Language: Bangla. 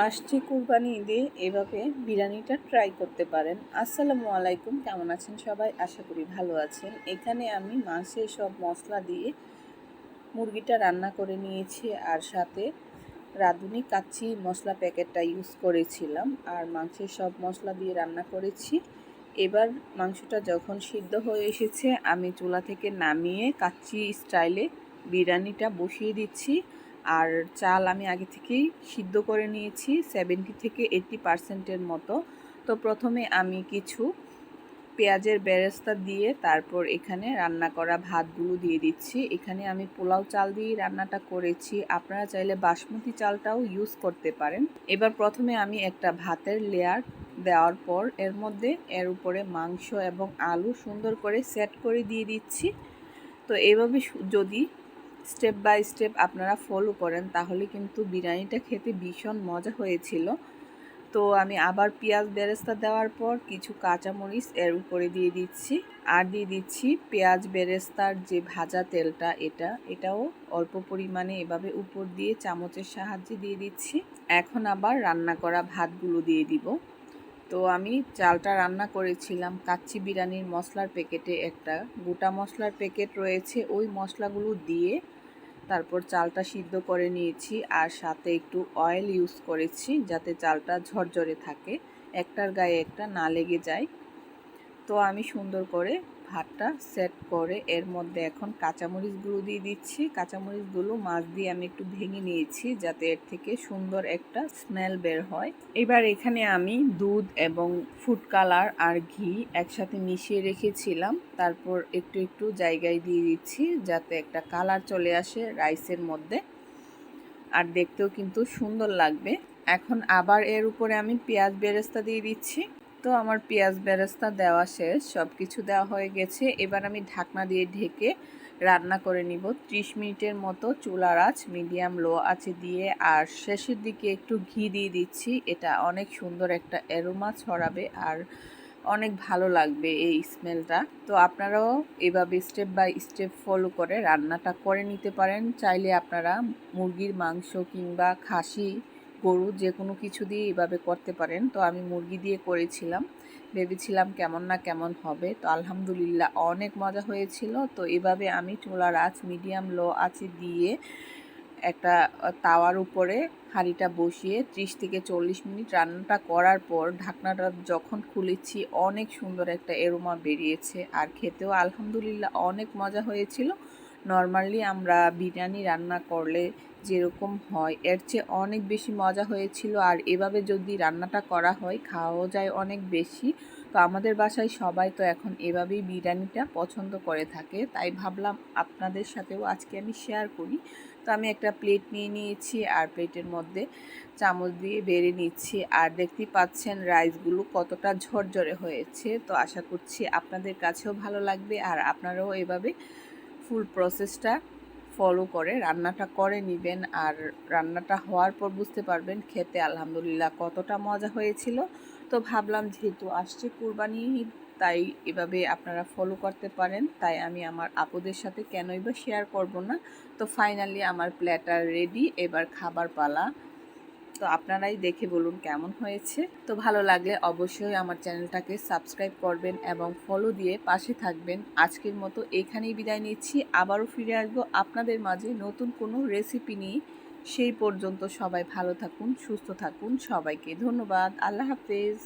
আসছে কুরবানি ঈদে, এভাবে বিরিয়ানিটা ট্রাই করতে পারেন। আসসালামু আলাইকুম, কেমন আছেন সবাই? আশা করি ভালো আছেন। এখানে আমি মাংসের সব মশলা দিয়ে মুরগিটা রান্না করে নিয়েছি আর সাথে রাঁধুনি কাচ্চি মশলা প্যাকেটটা ইউজ করেছিলাম আর মাংসের সব মশলা দিয়ে রান্না করেছি। এবার মাংসটা যখন সিদ্ধ হয়ে এসেছে, আমি চুলা থেকে নামিয়ে কাচ্চি স্টাইলে বিরিয়ানিটা বসিয়ে দিচ্ছি। আর চাল আমি আগে থেকেই সিদ্ধ করে নিয়েছি সেভেন্টি থেকে এইট্টি পারসেন্টের মতো। তো প্রথমে আমি কিছু পেঁয়াজের বেরেস্তা দিয়ে তারপর এখানে রান্না করা ভাতগুলো দিয়ে দিচ্ছি। এখানে আমি পোলাও চাল দিয়ে রান্নাটা করেছি। আপনারা চাইলে বাসমতি চালটাও ইউজ করতে পারেন। এবার প্রথমে আমি একটা ভাতের লেয়ার দেওয়ার পর এর মধ্যে এর উপরে মাংস এবং আলু সুন্দর করে সেট করে দিয়ে দিচ্ছি। তো এভাবে যদি স্টেপ বাই স্টেপ আপনারা ফলো করেন, তাহলে কিন্তু বিরিয়ানিটা খেতে ভীষণ মজা হয়েছিল। তো আমি আবার পেঁয়াজ বেরেস্তা দেওয়ার পর কিছু কাঁচামরিচ এর উপরে দিয়ে দিচ্ছি, আর দিয়ে দিচ্ছি পেঁয়াজ বেরেস্তার যে ভাজা তেলটা এটা, এটাও অল্প পরিমাণে এভাবে উপর দিয়ে চামচের সাহায্যে দিয়ে দিচ্ছি। এখন আবার রান্না করা ভাতগুলো দিয়ে দিব। তো আমি চালটা রান্না করেছিলাম। কাচ্চি বিরিয়ানির মশলার প্যাকেটে একটা। গোটা মশলার প্যাকেট রয়েছে। ওই মশলাগুলো দিয়ে তারপর চালটা সিদ্ধ করে নিয়েছি আর সাথে একটু অয়েল ইউজ করেছি যাতে চালটা ঝরঝরে থাকে। একটার গায়ে একটা না লেগে যায়। তো আমি সুন্দর করে ভাতটা সেট করে, এর মধ্যে এখন কাঁচামরিচগুলো দিয়ে দিচ্ছি। কাঁচামরিচগুলো মাছ দিয়ে আমি একটু ভেঙে নিয়েছি যাতে এর থেকে সুন্দর একটা স্মেল বের হয়। এবার এখানে আমি দুধ এবং ফুড কালার আর ঘি একসাথে মিশিয়ে রেখেছিলাম। তারপর একটু একটু জায়গায় দিয়ে দিচ্ছি যাতে একটা কালার চলে আসে রাইসের মধ্যে। আর দেখতেও কিন্তু সুন্দর লাগবে। এখন আবার এর উপরে আমি পেঁয়াজ বেরেস্তা দিয়ে দিচ্ছি। তো আমার পেঁয়াজ বেরেস্তা দেওয়া শেষ সব কিছু দেওয়া হয়ে গেছে। এবার আমি ঢাকনা দিয়ে ঢেকে রান্না করে নিব। ত্রিশ মিনিটের মতো চুলার আঁচ মিডিয়াম লো আছে দিয়ে, আর শেষের দিকে একটু ঘি দিয়ে দিচ্ছি। এটা অনেক সুন্দর একটা এরোমা ছড়াবে আর অনেক ভালো লাগবে এই স্মেলটা। তো আপনারাও এভাবে স্টেপ বাই স্টেপ ফলো করে রান্নাটা করে নিতে পারেন। চাইলে আপনারা মুরগির মাংস কিংবা খাসি গরু যে কোনো কিছু দিয়ে এভাবে করতে পারেন। তো আমি মুরগি দিয়ে করেছিলাম। ভেবেছিলাম কেমন না কেমন হবে। তো আলহামদুলিল্লাহ অনেক মজা হয়েছিল। তো এভাবে আমি চুলার আঁচ মিডিয়াম লো আঁচে দিয়ে একটা তাওয়ার উপরে হাঁড়িটা বসিয়ে ত্রিশ থেকে চল্লিশ মিনিট রান্নাটা করার পর ঢাকনাটা যখন খুলেছি অনেক সুন্দর একটা এরোমা বেরিয়েছে। আর খেতেও আলহামদুলিল্লাহ অনেক মজা হয়েছিল। নর্মালি আমরা বিরিয়ানি রান্না করলে যেরকম হয়। এর চেয়ে অনেক বেশি মজা হয়েছিল আর এভাবে যদি রান্নাটা করা হয়, খাওয়াও যায় অনেক বেশি। তো আমাদের বাসায় সবাই তো এখন এভাবেই বিরিয়ানিটা পছন্দ করে থাকে। তাই ভাবলাম আপনাদের সাথেও আজকে আমি শেয়ার করি। তো আমি একটা প্লেট নিয়ে নিয়েছি আর প্লেটের মধ্যে চামচ দিয়ে বেড়ে নিচ্ছি। আর দেখতেই পাচ্ছেন রাইসগুলো কতটা ঝরঝরে হয়েছে। তো আশা করছি আপনাদের কাছেও ভালো লাগবে আর আপনারাও এভাবে ফুল প্রসেসটা ফলো করে, রান্নাটা করে নেবেন আর রান্নাটা হওয়ার পর বুঝতে পারবেন খেতে আলহামদুলিল্লাহ কতটা মজা হয়েছিল। তো ভাবলাম যেহেতু আসছে কুরবানি তাই এভাবে আপনারা ফলো করতে পারেন। তাই আমি আমার আপুদের সাথে কেনই বা শেয়ার করব না। তো ফাইনালি আমার প্ল্যাটার রেডি এবার খাবার পালা। তো আপনারাই দেখে বলুন কেমন হয়েছে। তো ভালো লাগলে অবশ্যই আমার চ্যানেলটাকে সাবস্ক্রাইব করবেন এবং ফলো দিয়ে পাশে থাকবেন। আজকের মতো এখানেই বিদায় নিচ্ছি। আবারও ফিরে আসব আপনাদের মাঝে নতুন কোনো রেসিপি নিয়ে। সেই পর্যন্ত সবাই ভালো থাকুন, সুস্থ থাকুন সবাইকে। ধন্যবাদ। আল্লাহ হাফেজ।